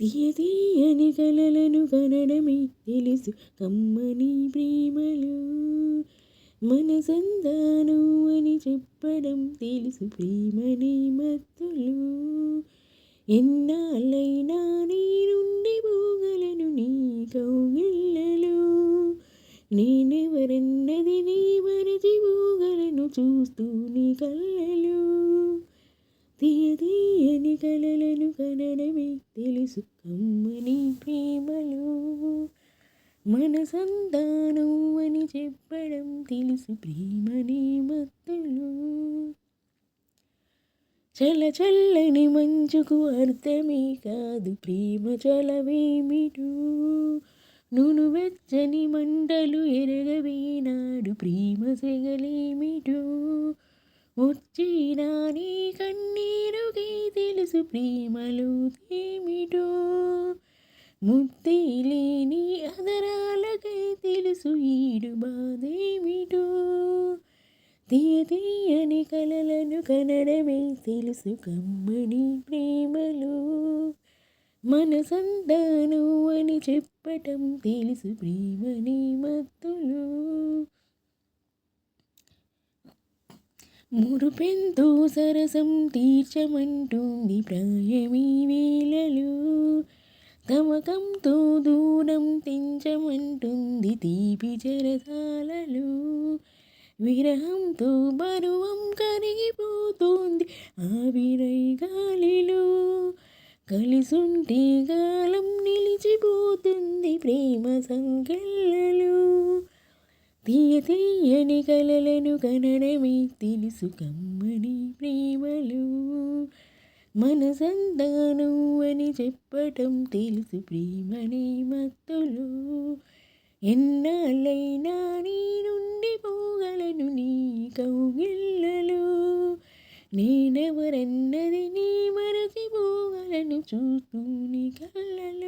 తీయ తీయని కలలను కనడమే తెలుసు కమ్మని ప్రేమలు. మనసందాను అని చెప్పడం తెలుసు ప్రేమని మత్తులు. ఎన్నాళ్ళైనా నేనుండి పోగలను నీ కౌగిళ్ళలో. నేనెవరన్నది నీ మరచి పోగలను చూస్తూ నీ కళ్ళలు. తీయ తీయని కలలను కనడమే తెలుసు కమ్మని ప్రేమలు మనసంతానం అని చెప్పడం తెలుసు ప్రేమని మత్తులు. చల్ల చల్లని మంచుకు అర్థమే కాదు ప్రేమ చలవేమిటు? నూను వెచ్చని మంటలు ఎరగవేనాడు ప్రేమ సెగలేమిటు? వచ్చినా నీ కన్ను తెలుసు ప్రేమలు ఏమిటో? ముద్దే లేని అదరాలకై తెలుసు ఈడు బాధేమిటో? తీయ తీయని కలలను కనడమే తెలుసు కమ్మని ప్రేమలు. మనసంతాను అని చెప్పటం తెలుసు ప్రేమని మత్తులు. మురుపెంతో సరసం తీర్చమంటుంది ప్రాయమీ వేళలు. తమకంతో దూరం తెంచమంటుంది తీపి జరసాలలు విరహంతో బరువం కరిగిపోతుంది ఆవిరై గాలిలో. కలిసుంటే కాలం నిలిచిపోతుంది ప్రేమ సంకెళ్ళలు. తీయ తీయని కలలను కనడమే తెలుసు కమ్మని ప్రేమలు. మనసంతానం అని చెప్పటం తెలుసు ప్రేమని మత్తులు. ఎన్నాళ్ళైనా నీ నుండి పోగలను నీ కౌగిళ్ళలు. నేనెవరన్నది నీ మరచిపోగలను చూస్తూ నీ కళ్ళలు.